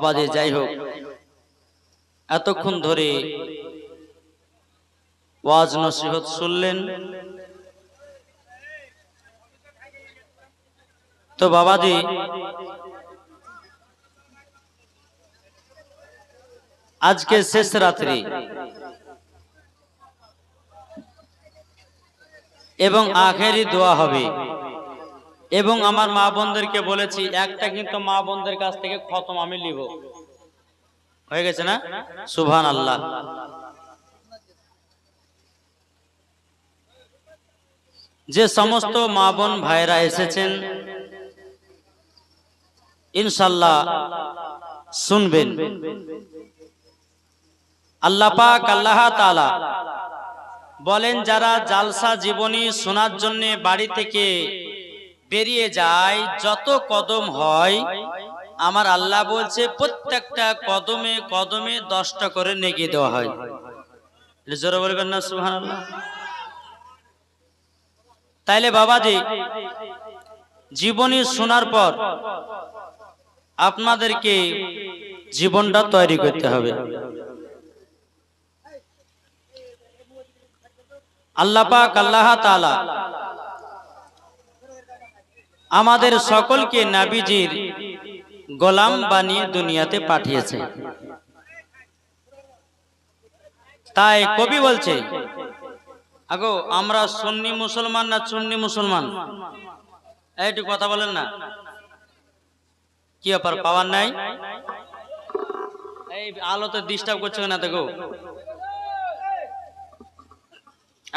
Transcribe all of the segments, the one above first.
বাদে যাই হোক। এতক্ষণ ধরে ওয়াজ নসিহত শুনলেন। তো বাবাজি, আজকে শেষ রাত্রি। এবং আখেরি দোয়া হবে। এবং আমার মা বোনদেরকে বলেছি, একটা কিন্তু মা বোনদের কাছ থেকে খতম আমি লিব হয়ে গেছে না? সুভান আল্লাহ যে সমস্ত মা বোন ভাইরা এসেছেন, ইনশাল্লাহ শুনবেন। আল্লাহ পাক আল্লাহ তাআলা বলেন, যারা জালসা জীবনী শোনার জন্য বাড়ি থেকে বেরিয়ে যায়, যত কদম হয়, আমার আল্লাহ বলছে, প্রত্যেকটা কদমে কদমে দশটা করে নেগে দেওয়া হয়। জোরে বলবেন না সুহান তাইলে বাবাজি, জীবনী শোনার পর আপনাদেরকে জীবনটা তৈরি করতে হবে। আল্লাহ আল্লাহ তাআলা আমাদের সকলকে নাবিজির গোলাম বানিয়ে দুনিয়াতে পাঠিয়েছে। তাই কবি বলছে, আগো, আমরা সুন্নি মুসলমান না চুন্নি মুসলমান? একটু কথা বলেন না। কি ব্যাপার, পাওয়ার নাই? এই আলোতে ডিস্টার্ব করছে না দেখো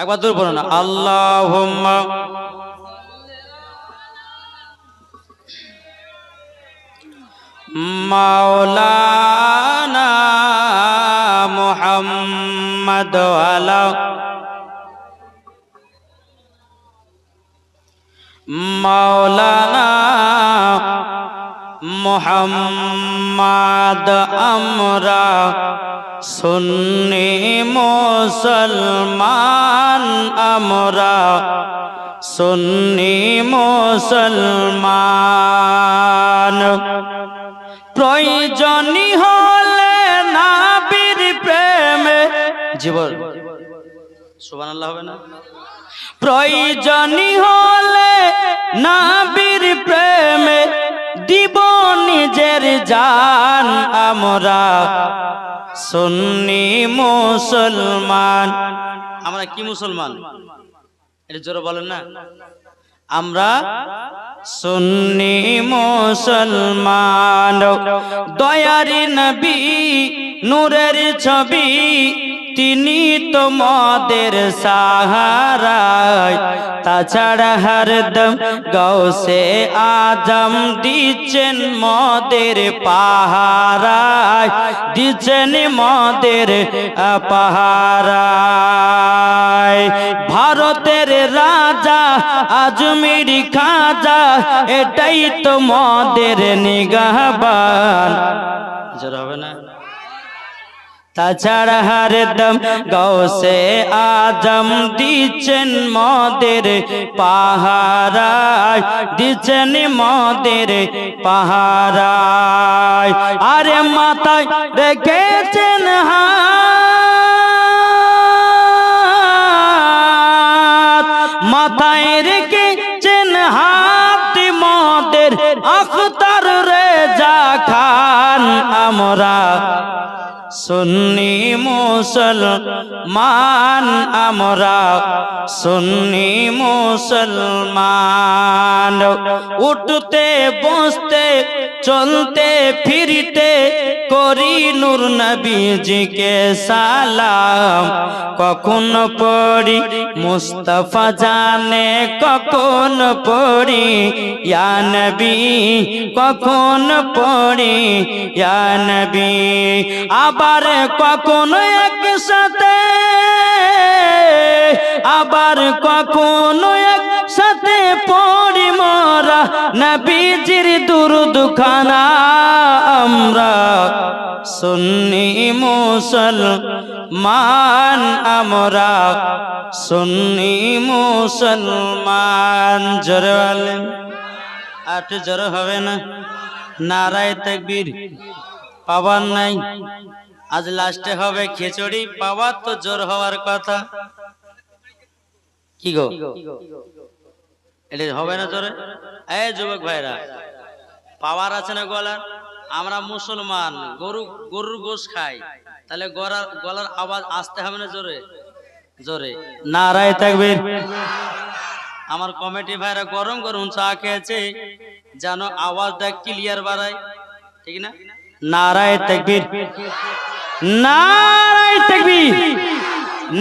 একবার দূর বলো না আল্লাহ মাওলানা মুহাম্মদ আলা মাওলানা মুহাম্মদ আমরা সুন্নি মুসলমান আমরা সুন্নি মুসলমান। হবে না। প্রয়োজনী হলে নাবির প্রেমে দিব নিজের জান আমরা। সুন্নি মুসলমান। আমরা কি মুসলমান? এটা জোরে বলেন না। আমরা সুন্নি মুসলমান। দয়ারি নবী নূরের ছবি তিনি তোমাদের সাহারায়। তাছাড়া হরদম গৌসে আজম দিচ্ছেন মদের পাহারায়, দিচ্ছেন মদের পাহারায়। ভারতের রাজা আজমির খাজা, এটাই তো মদের নিগাহবান হবে না? তাছাড়া হরদম গৌসে আজম দিচ্ছেন মদের পাহারায়, দিচ্ছেন মদের পাহারায়। আরে মাথায় রেখেছেন হাত, মাথায় রেখেছেন হাত মদের আখতার রেজা খান, আমরা সুন্নি মুসলমান আমরা সুন্নি মুসলমান। উঠতে বসতে চলতে ফিরতে করি নূর নবীজিকে সালাম। কখন পড়ি, মুস্তফা জানে কখন পড়ি। নবী, কখন পড়ি নবী। আবার কখনো একসাথে, আবার কখনো একসাথে পড়ি মরা নবীজির দুরুদখানা আমরা সুন্নি মুসলমান, আমরা সুন্নি মুসলমান। জোরে বলেন। আট জোরে হবে না। নারায় তকবীর পাবার নাই। আজ লাস্টে হবে খিচুড়ি, পাওয়ার তো জোর হওয়ার কথা। কি গো? এটা হবে না জোরে এই যুবক ভাইরা, পাওয়ার আছে না গলার? আমরা মুসলমান, গরু, গরুর গোশ খাই। তাহলে গলার গলার আওয়াজ আসতে হবে না জোরে? জোরে। নারায় থাকবে আমার কমিটি ভাইরা গরম গরম চা খেয়েছে, যেন আওয়াজটা ক্লিয়ার বাড়ায়। ঠিক না? নারায় তাকবীর। নারায় তাকবীর।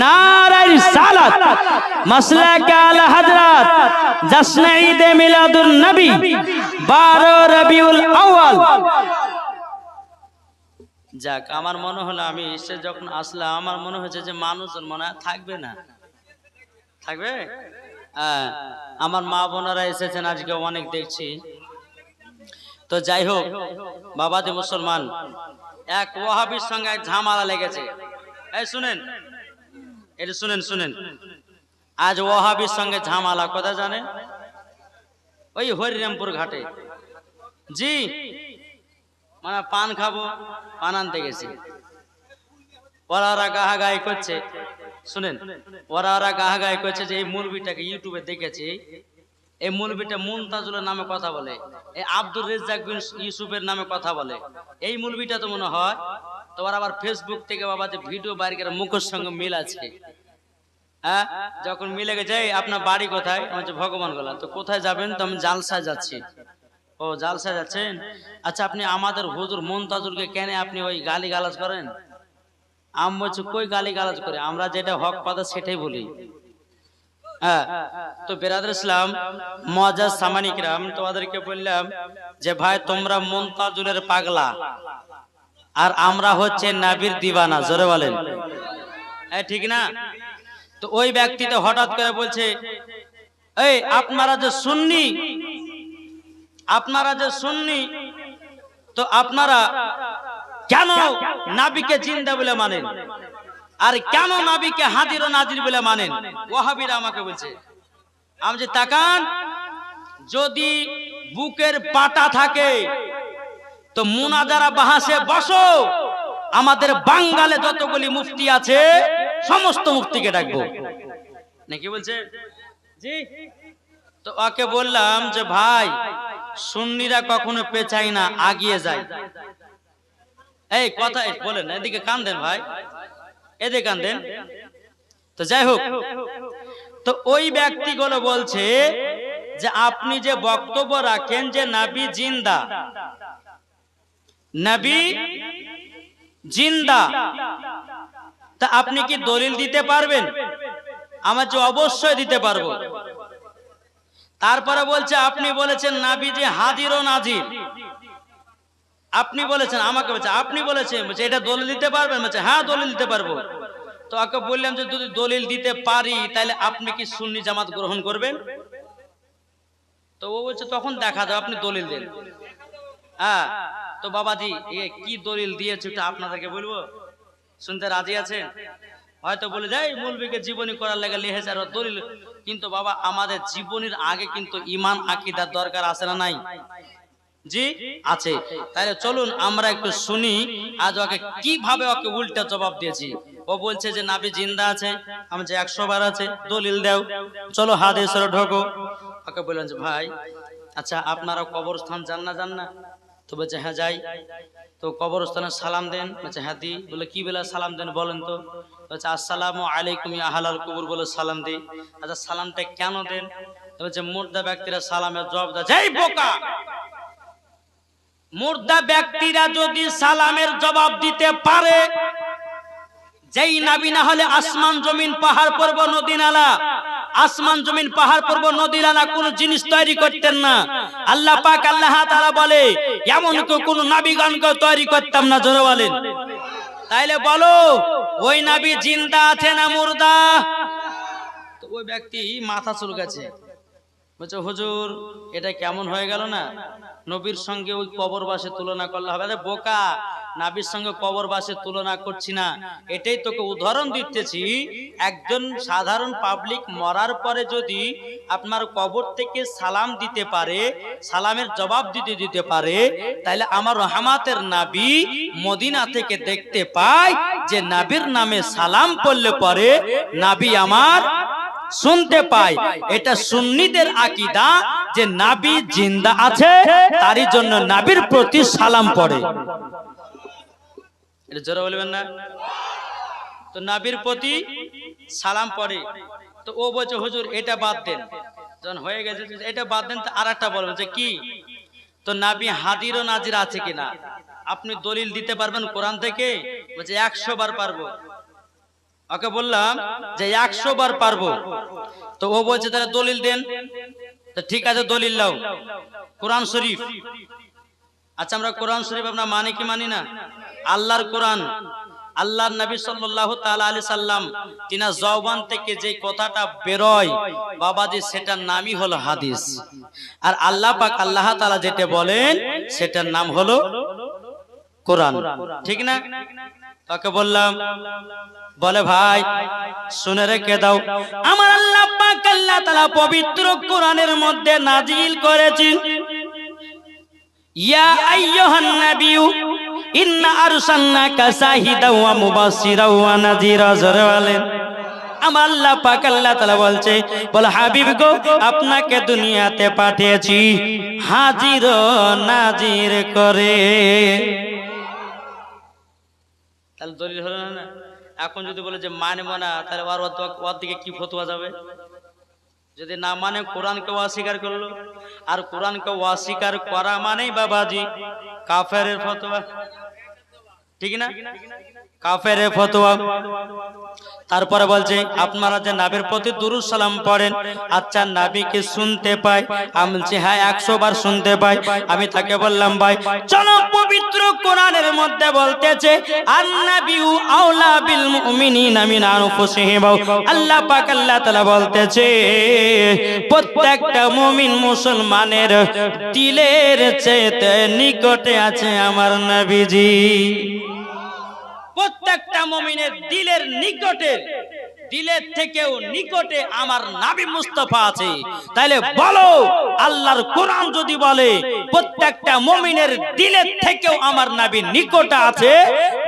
নারায় রিসালাত মাসলাক হযরত জশ্ন ঈদ মিলাদুন নবী 12 রবিউল আউয়াল। যাক, আমার মনে হলো আমি এসে যখন আসলাম, আমার মনে হয়েছে যে মানুষজন মনে থাকবে না। থাকবে? হ্যাঁ আমার মা বোনেরা এসেছেন আজকে, অনেক দেখছি। তো যাই হোক বাবাদি মুসলমান, এক ওয়াহাবির সঙ্গে এক ঝামেলা লেগেছে। এই শুনেন এটা শুনেন শুনেন। আজ ওয়াহাবির সঙ্গে ঝামালা, কথা জানেন? ওই হরিরামপুর ঘাটে। জি মানে পান খাব, পান আনতে গেছি। ওরা ওরা গাহা গাই করছে। শুনেন, ওরা ওরা গাহা গাই করছে যে এই মুরগিটাকে ইউটিউবে দেখেছি। এই মুলবিটা মুনতাজুলের নামে কথা বলে এই আব্দুর রেজ্জাক বিন ইউসুফের নামে কথা বলে। এই মুলবিটা তো মনে হয় তোমার আবার ফেসবুক থেকে বাবা যে ভিডিও বাইর করে মুখের সঙ্গে মিল আছে। হ্যাঁ? যখন মিলে গেছে আপনার বাড়ি কোথায়? আমার ভগবান গলা। তো কোথায় যাবেন? তো আমি জালসায় যাচ্ছি। ও, জালসায় যাচ্ছেন? আচ্ছা আপনি আমাদের হুজুর মুনতাজুলকে কেন আপনি ওই গালি গালাজ করেন? আম বলছি, কই গালি গালাজ করে? আমরা যেটা হক পাতা সেটাই বলি। হ্যাঁ তো বেরাদর ইসলাম মজাজ সামানিকরাম তোমাদেরকে বললাম যে ভাই, তোমরা মুনতাজুলের পাগলা। আর আমরা হচ্ছে নাবির দিবানা, জোরে বলেন। হ্যাঁ ঠিক না? তো ওই ব্যক্তিতে হঠাৎ করে বলছে, এই, আপনারা যে সুন্নি, আপনারা যে সুন্নি, তো আপনারা কেন নাবিকে জিন্দা বলে মানেন? আর কেন নাবিকে হাজির ও নাজির বলে মানেন? ওয়াহাবিরা আমাকে বলছে। আমি যে তাকান যদি বুকের পাটা থাকে তো মুনাজারা বাহাসে বসো। আমাদের বাঙ্গালে যতগুলি মুফতি আছে সমস্ত মুফতিকে ডাকবো। নাকি বলছে? জি। তো ওকে বললাম যে ভাই সুন্নিরা কখনো পেছাই না আগিয়ে যায়। এই কথা বলেন এদিকে কান দেন ভাই। এদিকে কান দেন। তো যাই হোক তো ওই ব্যক্তিগুলো বলছে যে আপনি যে বক্তব্য রাখেন যে নাবি জিন্দা। নবী জিন্দা। তা আপনি কি দলিল দিতে পারবেন? আমার যে অবশ্যই দিতে পারব। তারপরে বলছে আপনি বলেছেন নাবি যে হাজির ও নাজির আপনি বলেছেন, আমাকে বলছে আপনি বলেছেন, বলছে, এটা দলিল দিতে পারবেন? বলছে হ্যাঁ দলিল দিতে পারব। তো ওকে বললাম যে, যদি দলিল দিতে পারি, তাহলে আপনি কি সুন্নি জামাত গ্রহণ করবেন? তো ও বলছে, তখন দেখা যাবে, আপনি দলিল দেন। হ্যাঁ তো বাবাজি, এ কি দলিল দিয়েছে ওটা আপনাদেরকে বলব? শুনতে রাজি আছেন? হয়তো বলে, যাই, মৌলবীকে জীবনী করার লেগে আর দলিল। কিন্তু বাবা, আমাদের জীবনের আগে কিন্তু ইমান, আকিদার দরকার আছে না নাই? জি আছে। তাহলে চলুন আমরা একটু শুনি আজ ওকে কীভাবে ওকে উল্টা জবাব দিয়েছি। ও বলছে যে নাবি জিন্দা আছে আমি যে একশো বার আছে দলিল দেও। চলো হাদিসের ঢোকো। ওকে বললেন যে ভাই আচ্ছা আপনারা কবরস্থান যান না যান না তো বলছে হ্যাঁ যাই। তো কবরস্থানে সালাম দেন। বলছে হ্যাঁ দি। বলে কি বেলা সালাম দেন বলেন তো? বলছে আসসালামু আলাইকুম আহলাল কুবুর বলে সালাম দিই আচ্ছা সালামটা কেন দেন? বলছে মুর্দা ব্যক্তিরা সালামের জবাব দেয়। বোকা! মুর্দা ব্যক্তিরা যদি সালামের জবাব দিতে পারে, যেই নাবি না হলে আসমান জমিন, পাহাড় পর্ব নদী নালা আসমান জমিন, পাহাড় পর্ব নদী নালা কোন জিনিস তৈরি করতেন না। আল্লাহ পাক আল্লাহ তাআলা বলে, এমন কোন নাবিগণকে তৈরি করতাম না জোরে বলেন। তাইলে বলো, ওই নাবি জিন্দা আছে না মুর্দা? তো ওই ব্যক্তি মাথা চুলকাছে বলছে, হুজুর, এটা কেমন হয়ে গেল না? নবীর সঙ্গে ওই কবরবাসে তুলনা করলে হবে বোকা, নাবির সঙ্গে কবরবাসের তুলনা করছি না। এটাই তোকে উদাহরণ দিতেছি, একজন সাধারণ পাবলিক মরার পরে যদি আপনার কবর থেকে সালাম দিতে পারে, সালামের জবাব দিতে দিতে পারে তাহলে আমার রহমাতের নাবি মদিনা থেকে দেখতে পায় যে নাবির নামে সালাম করলে পরে নাবি আমার শুনতে পাই এটা সুন্নিদের আকিদা যে নাবি জিন্দা আছে, তারই জন্য নাবির প্রতি সালাম পড়ে। এটা জোরে বলবেন না? তো নাবির প্রতি সালাম পড়ে। তো ও বলছে, হুজুর, এটা বাদ দেন। যখন হয়ে গেছে, এটা বাদ দেন। তো আর একটা বলবেন যে, কি? তো নাবি হাদির ও নাজির আছে কিনা? আপনি দলিল দিতে পারবেন কোরআন থেকে? বলছে, একশো বার পারব। ওকে বললাম যে একশো বার পারব। তো ও বলছে, তাহলে দলিল দেন। তো ঠিক আছে, দলিল লাও কোরআন শরীফ। আচ্ছা আমরা কোরআন শরীফ আমরা মানি কি মানি না? আল্লাহর কোরআন। আল্লাহর নবী সাল্লাল্লাহু তাআলা আলাইহি সাল্লাম, তিনা জবান থেকে যে কথাটা বেরোয়, বাবাজি, সেটার নামই হলো হাদিস। আর আল্লাহ পাক আল্লাহ তাআলা যেটা বলেন, সেটার নাম হলো কোরআন। ঠিক না? তাকে বললাম, বলে ভাই, শুনে রেখে দাও। আমার আল্লাহ পাক আল্লাহ তাআলা পবিত্র কোরআনের মধ্যে নাজিল করেছেন, ইয়া আইয়ুহান নাবিয়্যু, ইন্না আরসালনাকা শাহিদাও ওয়া মুবাশশিরাও ওয়া নাযীরা। জোরে বলেন। আমার আল্লাহ পাক আল্লাহ তাআলা বলছে, বল হাবিব গো, আপনাকে দুনিয়াতে পাঠিয়েছি, হাজির নাজির করে। তাহলে দলিল হলো না এখন যদি বলে যে মানব না তাহলে ওর- ওর দিকে কি ফতোয়া যাবে? যদি না মানে কোরআনকে অস্বীকার করল। আর কোরআনকে অস্বীকার করা মানেই বাবাজি কাফের ফতোয়া। ঠিক না? কাফের ফতোয়া। তারপরে বলছে আপনারা যে নাবির প্রতি দুরুদ সালাম পড়েন আচ্ছা নাবিকে শুনতে পাই আমি বলছি হ্যাঁ একশো বার শুনতে পাই আমি তাকে বললাম ভাই চলো পবিত্র কোরআনের মধ্যে বলতেছে আন্নাবিউ আউলা বিল মুমিনিনা মিন আনফুসিহিম। আল্লাহ পাক আল্লাহ তাআলা বলতেছে প্রত্যেকটা মুমিন মুসলমানের দিলের চেয়ে নিকটে আছে আমার নবীজি। প্রত্যেকটা মমিনের দিলের নিকটে, দিলের থেকেও নিকটে আমার নাবি মুস্তফা আছে। তাইলে বলো, আল্লাহর কোরআন যদি বলে, প্রত্যেকটা মমিনের দিলের থেকেও আমার নাবি নিকটে আছে,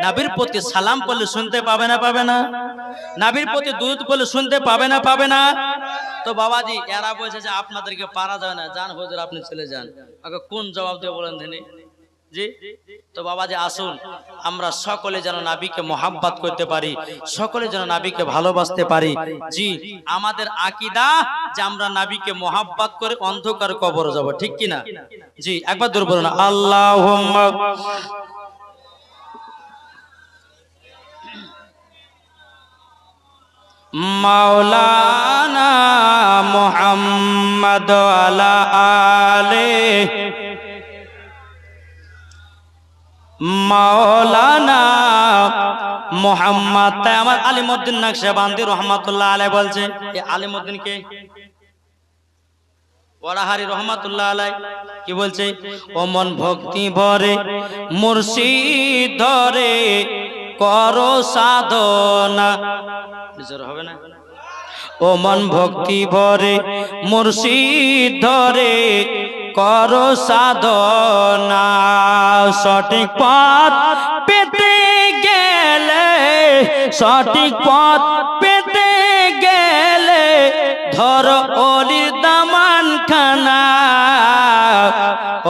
নাবির প্রতি সালাম করলে শুনতে পাবে না পাবে না? নাবির প্রতি দুধ করলে শুনতে পাবে না পাবে না? তো বাবাজি, এরা বলছে যে আপনাদেরকে পারা যায় না। যান হুজুর, আপনি চলে যান। আগে কোন জবাব দিয়ে বলেন ধেনে তো বাবাজি আসুন, আমরা সকলে যেন নাবিকে মোহাব্বত করতে পারি, সকলে যেন নাবিকে ভালোবাসতে পারি। জি, আমাদের আকিদা যে আমরা নাবিকে মোহাব্বত করে অন্ধকার কবর যাব, ঠিক কি না জি, একবার দূর বলুন আল্লাহ মাওলানা মোহাম্মদ আলা আলে মাওলানা মোহাম্মদ, তাই আমার আলিমুদ্দিন নকশবন্দি রহমাতুল্লাহ আলাই বলছে। এই আলিমুদ্দিন কে? ওরাহারি রহমাতুল্লাহ আলাই কি বলছে? অমন ভক্তি ভরে, মুর্শিদ ধরে, করো সাধনা। হবে না? ও মন ভক্তি ভরে, মুর্শিদ ধরে কর সাধনা। সঠিক পথ পেতে গেলে সঠিক পথ পেতে গেলে ধর অলির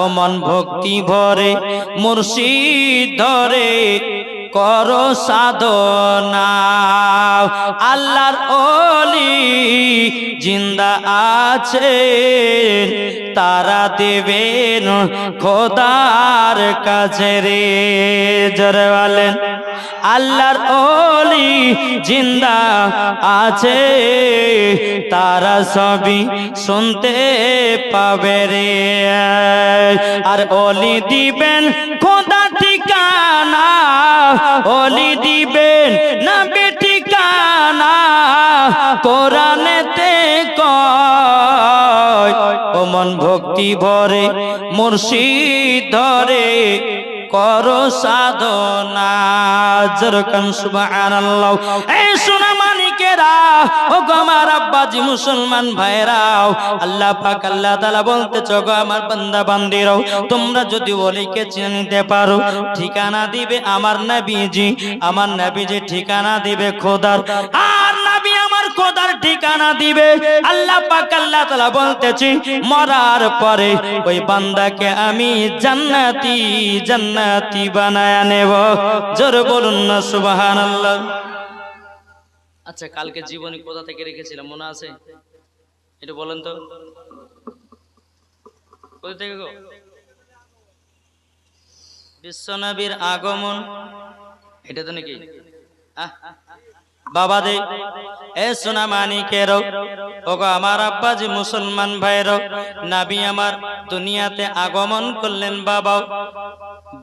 মন ভক্তি ভরে, মুর্শিদ ধরে, কর সাধনা। আল্লাহর অলি জিন্দা আছে তারা দেবেন খোদার কাছে রে। জরে বলেন। আল্লাহর অলি জিন্দা আছে, তারা সবই শুনতে পাবে রে। আর অলি দিবেন খোদা ঠিকানা অলি দিবেন না বেঠিকানা কোরআনেতে কয়, ও ভক্তি ভরে, মুর্শিদ ধরে করো সাধনা। আমার আব্বাজি মুসলমান ভাইরাও আল্লাহ পাক আল্লাহ তাআলা বলতে গো আমার বান্দা বান্দিরাও, তোমরা যদি ওলিকে চিনতে পারো, ঠিকানা দিবে আমার নবীজি আমার নবীজি ঠিকানা দিবে খোদার। আর নবী খোদার ঠিকানা দিবে। আল্লাহ পাক আল্লাহ তাআলা বলতেছি, মরার পরে ওই বান্দাকে আমি জান্নাতি জান্নাতি বানায় নেব। জোর বলুন না, সুবহানাল্লাহ। আচ্ছা কালকে জীবনী কোথা থেকে রেখেছিলাম, মনে আছে? এটা বলেন তো। কোথা থেকে গো? বিশ্বনবীর আগমন। এটা তো নাকি? আহ বাবা দে, এ সোনা মানিকের আমার আব্বাজি মুসলমান ভাইর নাবি আমার দুনিয়াতে আগমন করলেন বাবা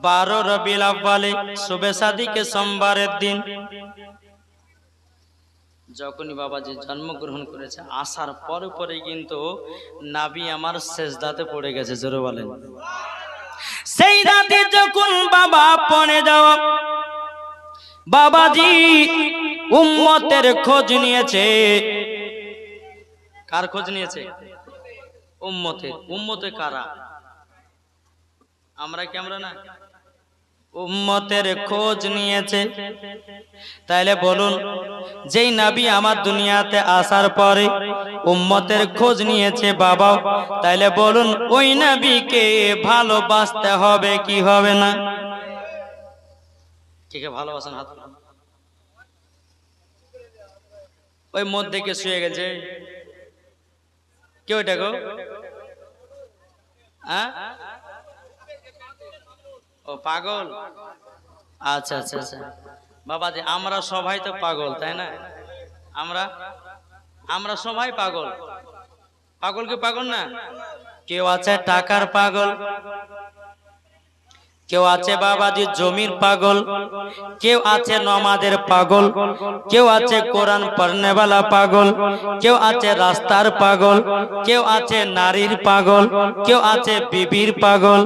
বারো রবিল আব্বালে শুভে সাদিকে সোমবারের দিন। যখনই বাবা বাবাজি জন্মগ্রহণ করেছে, আসার পরে পরে কিন্তু নাবি আমার শেষদাতে পড়ে গেছে, জোরে বলেন। সেই রাতে যখন বাবা পড়ে যাওয়া বাবাজি উম্মতের খোঁজ নিয়েছে। কার খোঁজ নিয়েছে? উম্মতের উম্মতে কারা? আমরা কি আমরা না? উম্মতের খোঁজ নিয়েছে। তাইলে বলুন, যেই নাবি আমার দুনিয়াতে আসার পরে উম্মতের খোঁজ নিয়েছে বাবা, তাইলে বলুন, ওই নাবিকে ভালোবাসতে হবে কি হবে না? কে কে ভালোবাসেন হাত ওই মধ্যে কে শুয়ে গেছে। কে ওইটা গো? হ্যাঁ? ও পাগল? আচ্ছা আচ্ছা আচ্ছা। বাবাজি আমরা সবাই তো পাগল, তাই না? আমরা? আমরা সবাই পাগল। পাগল কি পাগল না? কেউ আছে টাকার পাগল। কেউ আছে বাবাজি জমির পাগল কেউ আছে নমাদের পাগল কেউ আছে কোরআন পড়নেওয়ালা পাগল কেউ আছে রাস্তার পাগল কেউ আছে নারীর পাগল কেউ আছে বিবির পাগল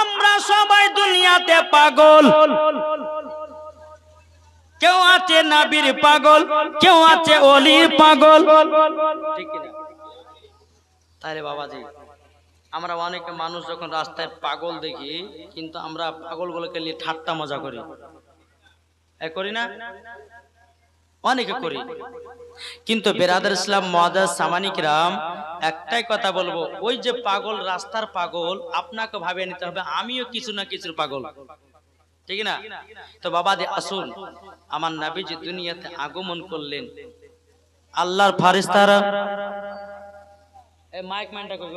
আমরা সবাই দুনিয়াতে পাগল কেউ আছে নাবির পাগল কেউ আছে অলির পাগল ঠিক? তাহলে বাবাজি আমরা অনেক মানুষ যখন রাস্তায় পাগল দেখি, কিন্তু আমরা পাগলগুলোকে নিয়ে ঠাট্টা মজা করি। করি না? অনেকে করি। কিন্তু বেরাদার ইসলাম, মহাদাস সামানিকরাম একটাই কথা বলব, ওই যে পাগল, রাস্তার পাগল, আপনাকে ভাবে নিতে হবে, আমিও কিছু না কিছুর পাগল। ঠিক না? তো বাবা দে, আসুন, আমার নাবি যে দুনিয়াতে আগমন করলেন। আল্লাহর ফারিস্তারা মাইক ম্যানটা কই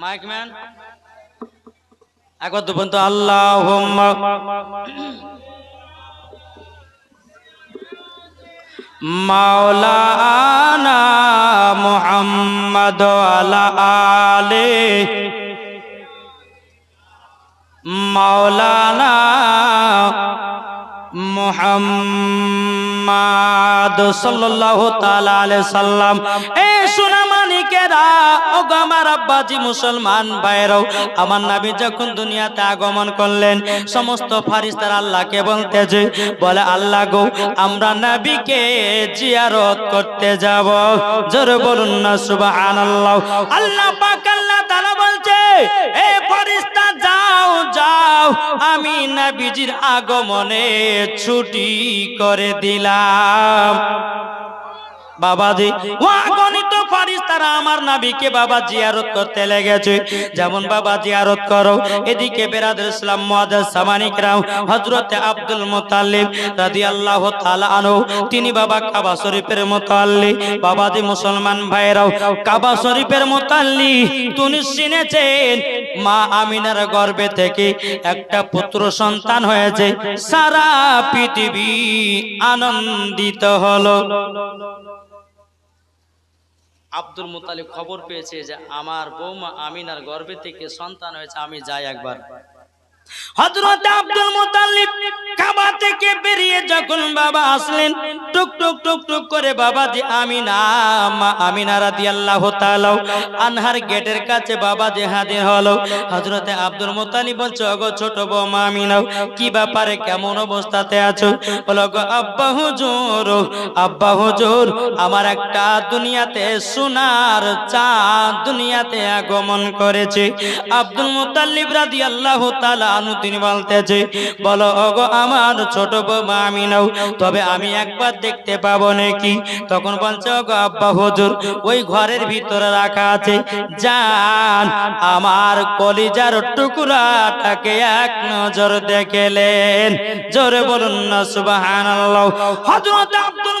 মাইক ম্যান একবার তো বলতো আল্লাহ মাওলানা মুহাম্মদ আলা আলে মাওলানা মুহাম্মদ সাল্লাল্লাহু তাআলা আলাইহি সাল্লাম। এ সোনা মানিকেরা ও গো আমার আব্বাজি মুসলমান ভাইরাও আমার নবী যখন দুনিয়াতে আগমন করলেন, সমস্ত ফারিস্তার আল্লাহকে বলতেছে বলে, আল্লাহ গো, আমরা নবীকে জিয়ারত করতে যাব। জোরে বলুন না, সুবহানাল্লাহ। আল্লাহ পাক আল্লাহ তাআলা বলছে, এ ফারিস্তা, যাও যাও আমি নাবিজির আগমনে ছুটি করে দিলাম। বাবাজি ওয়াগণিত ফারিস্তারা আমার নাবিকে বাবা জিয়ারত করতে লেগেছে। যেমন বাবা জিয়ারত করো। এদিকে বেরাদুল ইসলাম মুআদ্দাস সামানিকরাম হযরতে আব্দুল মুতাল্লিব রাদিয়াল্লাহু তাআলা আনহু, তিনি বাবা কাবা শরীফের মুতাল্লি বাবাজি মুসলমান ভাইরাও, কাবা শরীফের মুতাল্লি তিনি শুনেছেন মা আমিনার গর্ভে থেকে একটা পুত্র সন্তান হয়েছে। সারা পৃথিবী আনন্দিত হলো। আব্দুল মুতালিব খবর পেয়েছে যে আমার বৌমা আমিনার গর্ভে থেকে সন্তান হয়েছে, আমি যাই একবার। হজরত আব্দুল মোতালিব কাবা থেকে বেরিয়ে যখন বাবা আসলেন টুক টুক টুক টুক করে বাবা যে আমিনা, মা আমিনা রাদিয়াল্লাহু তাআলা আনহার গেটের কাছে বাবা যে হাজির হলো। হযরতে আব্দুল মুতাল্লিব বলছে, ওগো ছোট বৌমা আমিনা, কি ব্যাপারে কেমন অবস্থাতে আছো? বলো গো আব্বা হুজুর আব্বা হুজুর, আমার একটা দুনিয়াতে সোনার চাঁদ দুনিয়াতে আগমন করেছে। আব্দুল মুতাল্লিব রাদিয়াল্লাহু তাআলা আনু তিনি বলতেছে, বলো, ওগো আমার ছোট বৌমা আমি নাও তবে আমি একবার দেখতে পাবো নাকি? তখন বলছে আব্বা হুজুর, ওই ঘরের ভিতরে রাখা আছে। জান আমার কলিজার টুকরাটাকে এক নজর দেখেলেন জোরে বলুন না, সুবহানাল্লাহ। হযরত আব্দুল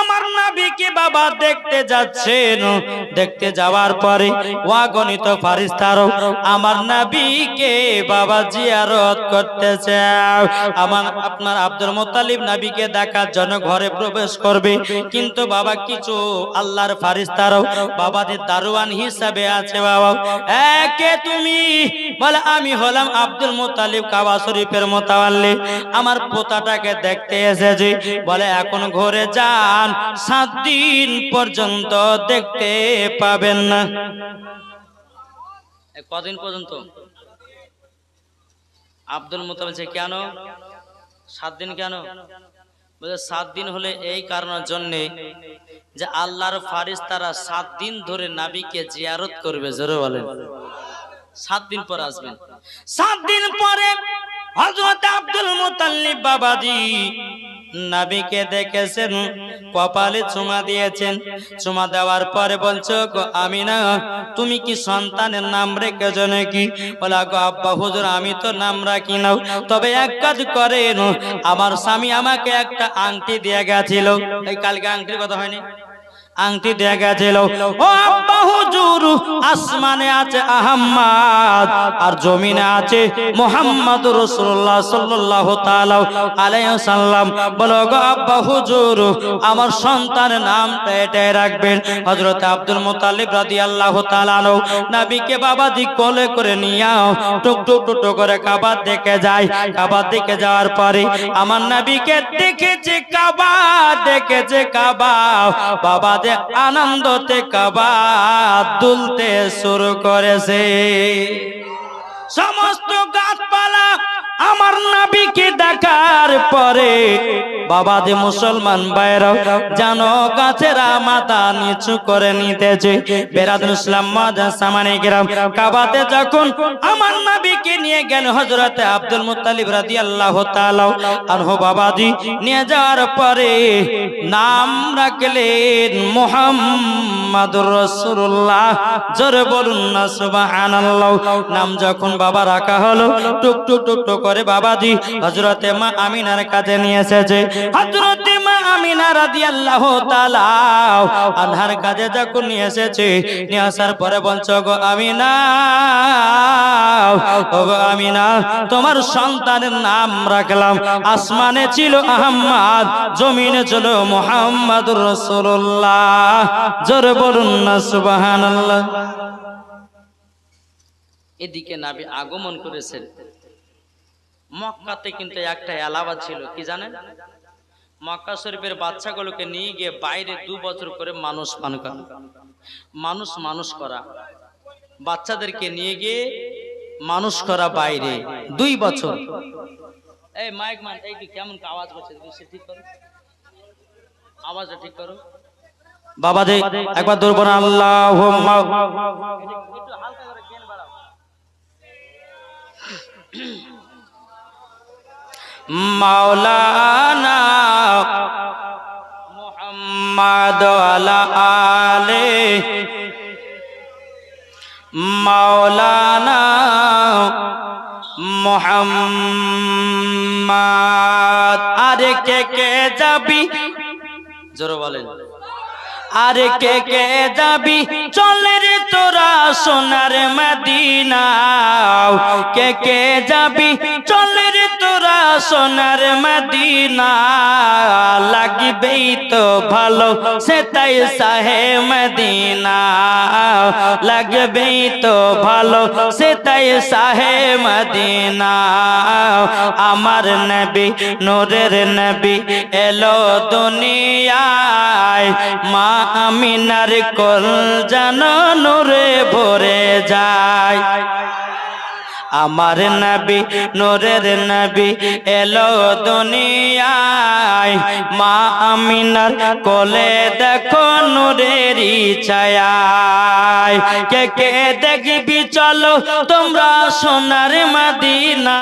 আমার নাবিকে বাবা দেখতে যাচ্ছেন? দেখতে যাওয়ার পরে ওয়াগণিত ফারিস্তারও আমার নাবিকে বাবা জিয়ারত করতেছে। আমার, আপনার আব্দুল মুতালিব নাবিকে দেখার জন্য ঘরে প্রবেশ করবে। কিন্তু বাবা কিছু আল্লাহর ফারিস্তারও বাবাদের দারোয়ান হিসাবে আছে বাবা। একে তুমি বলে, আমি হলাম আব্দুল মুতালিব কাবা শরীফের মোতাল্লি আমার পোতাটাকে দেখতে এসেছি। বলে, এখন ঘরে যান, সাত দিন পর্যন্ত দেখতে পাবেন না। কদিন পর্যন্ত? আব্দুল বলছে কেন? সাত দিন কেন? সাত দিন হলে এই কারণের জন্য যে আল্লাহর ফারিস তারা সাত দিন ধরে নাবিকে জিয়ারত করবে, জোরে বলেন। সাত দিন পর আসবেন। সাত দিন পরে হযরত আব্দুল মুতাল্লিব বাবাজি নাবিকে দেখেছেন, কপালে চুমা দিয়েছেন। চুমা দেওয়ার পরে বলছো আমি না তুমি কি সন্তানের নাম রেখেছো নাকি? বলা, গো আব্বা, হুজুর, আমি তো নাম রাখি না। তবে এক কাজ করেন, আমার স্বামী আমাকে একটা আংটি দিয়ে গেছিল। এই কালকে আংটির কথা হয়নি? আংটি দেয়া গেছিল ও আব্বা হুজুর, আসমানে আছে আহম্মদ, আর জমিনে আছে মোহাম্মদ রাসূলুল্লাহ সাল্লাল্লাহু তাআলা আলাইহি সাল্লাম। বলো গো আব্বা হুজুর, আমার সন্তানের নামটা এটাই রাখবেন। হযরত আব্দুল মুতালিব রাদিয়াল্লাহু তাআলা আনহু, নবীকে বাবা দিক কোলে করে নিয়াও, টুক টুক টুক করে কাবার দেখে যায়। কাবার দেখে যাওয়ার পরে আমার নবীকে দেখেছে কাবা দেখেছে কাবা। বাবা আনন্দতে কাবাদ দুলতে শুরু করেছে। সমস্ত গাছপালা আমার নাবিকে দেখার পরে বাবা যে মুসলমান বাইরাও জানো গাছেরা মাথা নিচু করে নিতেছে। বেরাদুল ইসলাম মাদা সামানে গ্রাম কাবাতে যখন আমার নাবিকে নিয়ে গেল হযরতে আব্দুল মুত্তালিব রাদিয়াল্লাহু তাআলা আনহু বাবাজি নিয়ে যাওয়ার পরে নাম রাখলেন মুহাম্মাদুর রাসূলুল্লাহ। জোরে বলুন না সুবহানাল্লাহ। নাম যখন বাবা রাখা হলো টুক টুক টুক টুক করে বাবাজি হযরতে মা আমিনার কাছে নিয়ে এসেছে। হযরতে মা আমিনা রাদিয়াল্লাহু তাআলা আনহার কাছে যখন নিয়ে এসেছে, নিয়ে আসার পরে বলছো গো আমিনা ও গো আমিনা, তোমার সন্তানের নাম রাখলাম। আসমানে ছিল আহম্মদ, জমিনে ছিল মুহাম্মাদুর রাসূলুল্লাহ। জোরে বলুন না, সুবহানাল্লাহ। এদিকে নাবি আগমন করেছেন। মক্কাতে কিন্তু একটা এলাবা ছিল কি জানেন? মক্কা শরীফের বাচ্চাগুলোকে নিয়ে গিয়ে বাইরে দু বছর করে মানুষ পান করা। মানুষ মানুষ করা। বাচ্চাদেরকে নিয়ে গিয়ে মানুষ করা বাইরে দুই বছর। এই মাইক মান এই কি কেমন আওয়াজ হচ্ছে? সে ঠিক করো। আওয়াজটা ঠিক করো। বাবা দে একবার দূর বোনা আল্লাহ একটু হালকা করে বাড়াও। মাওলানা মোহাম্মদ আলা মাওলানা মোহাম্মদ। আরে কে কে যাবি? জোরে বলেন। আরে কে কে যাবি? চলে রে তোরা সোনার মদিনা কে কে যাবি? সোনার মদিনা লাগবেই তো ভালো সে তাই সাহে মদিনা। লাগবেই তো ভালো সে তাই সাহে মদিনা। আমার নবী, নূরের নবী এলো দুনিয়ায়, মা আমিনার কোল যেন নূরে ভরে যায়। আমার নবী, নূরের নবী এলো দুনিয়ায়। মা আমিনার কোলে দেখো নূরেরই ছায়ায়। কে কে দেখবি চলো তোমরা সোনার মদিনা